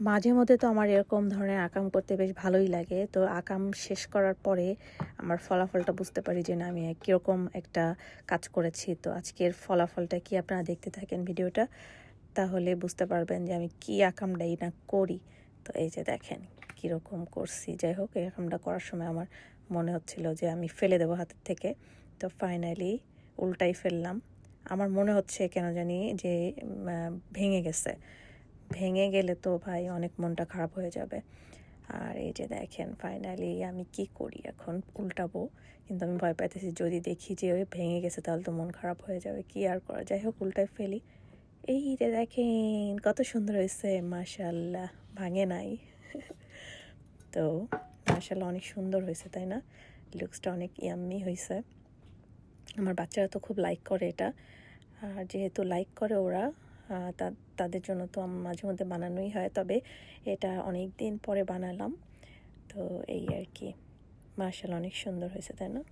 মাঝে মধ্যে তো আমার এরকম ধরনের আকাম করতে বেশ ভালোই লাগে। তো আকাম শেষ করার পরে আমার ফলাফলটা বুঝতে পারি যে না, আমি কীরকম একটা কাজ করেছি। তো আজকের ফলাফলটা কি আপনারা দেখতে থাকেন ভিডিওটা? তাহলে বুঝতে পারবেন যে আমি কি আকামটাই না করি। তো এই যে দেখেন কীরকম করছি। যাই হোক, এই আকামটা করার সময় আমার মনে হচ্ছিল যে আমি ফেলে দেবো হাতের থেকে। তো ফাইনালি উল্টাই ফেললাম। আমার মনে হচ্ছে কেন জানি যে ভেঙে গেছে। ভেঙে গেলে তো ভাই অনেক মনটা খারাপ হয়ে যাবে। আর এই যে দেখেন ফাইনালি আমি কি করি এখন? উল্টাবো। কিন্তু আমি ভয় পাইতেছি, যদি দেখি যে ওই ভেঙে গেছে তাহলে তো মন খারাপ হয়ে যাবে, কি আর করা? যাই হোক, উল্টায় ফেলি। এই যে দেখেন, কত সুন্দর হয়েছে মাশাল্লাহ ভাঙে নাই। তো মাশাল্লাহ অনেক সুন্দর হয়েছে, তাই না? লুকসটা অনেক ইয়াম্মি হয়েছে। আমার বাচ্চারা তো খুব লাইক করে এটা। আর যেহেতু লাইক করে ওরা তাদের জন্য তো মাঝে মধ্যে বানানোই হয়। তবে এটা অনেক দিন পরে বানালাম। তো এই আর কি। মার্শাল অনেক সুন্দর হয়েছে, তাই না?